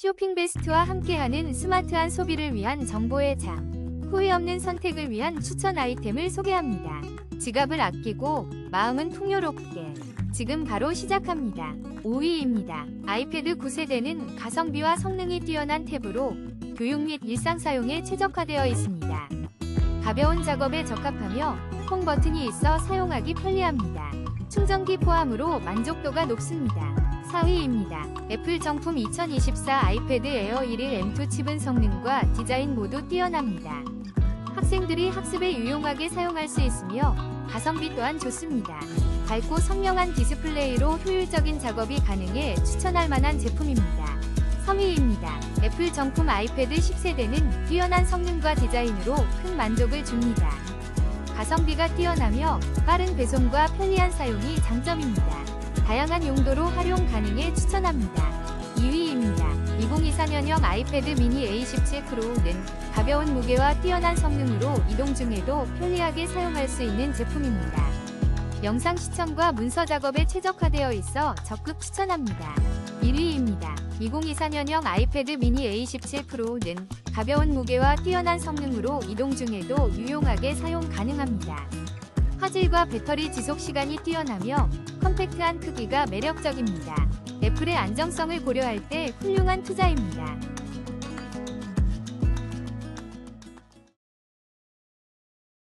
쇼핑 베스트와 함께하는 스마트한 소비를 위한 정보의 장. 후회 없는 선택을 위한 추천 아이템을 소개합니다. 지갑을 아끼고 마음은 풍요롭게. 지금 바로 시작합니다. 5위입니다. 아이패드 9세대는 가성비와 성능이 뛰어난 탭으로 교육 및 일상 사용에 최적화되어 있습니다. 가벼운 작업에 적합하며 홈 버튼이 있어 사용하기 편리합니다. 충전기 포함으로 만족도가 높습니다. 4위입니다. 애플 정품 2024 아이패드 에어 1일 M2 칩은 성능과 디자인 모두 뛰어납니다. 학생들이 학습에 유용하게 사용할 수 있으며 가성비 또한 좋습니다. 밝고 선명한 디스플레이로 효율적인 작업이 가능해 추천할 만한 제품입니다. 3위입니다. 애플 정품 아이패드 10세대는 뛰어난 성능과 디자인으로 큰 만족을 줍니다. 가성비가 뛰어나며 빠른 배송과 편리한 사용이 장점입니다. 다양한 용도로 활용 가능해 추천합니다. 2위입니다. 2024년형 아이패드 미니 A17 프로는 가벼운 무게와 뛰어난 성능으로 이동 중에도 편리하게 사용할 수 있는 제품입니다. 영상 시청과 문서 작업에 최적화되어 있어 적극 추천합니다. 1위입니다. 2024년형 아이패드 미니 A17 프로는 가벼운 무게와 뛰어난 성능으로 이동 중에도 유용하게 사용 가능합니다. 화질과 배터리 지속 시간이 뛰어나며 컴팩트한 크기가 매력적입니다. 애플의 안정성을 고려할 때 훌륭한 투자입니다.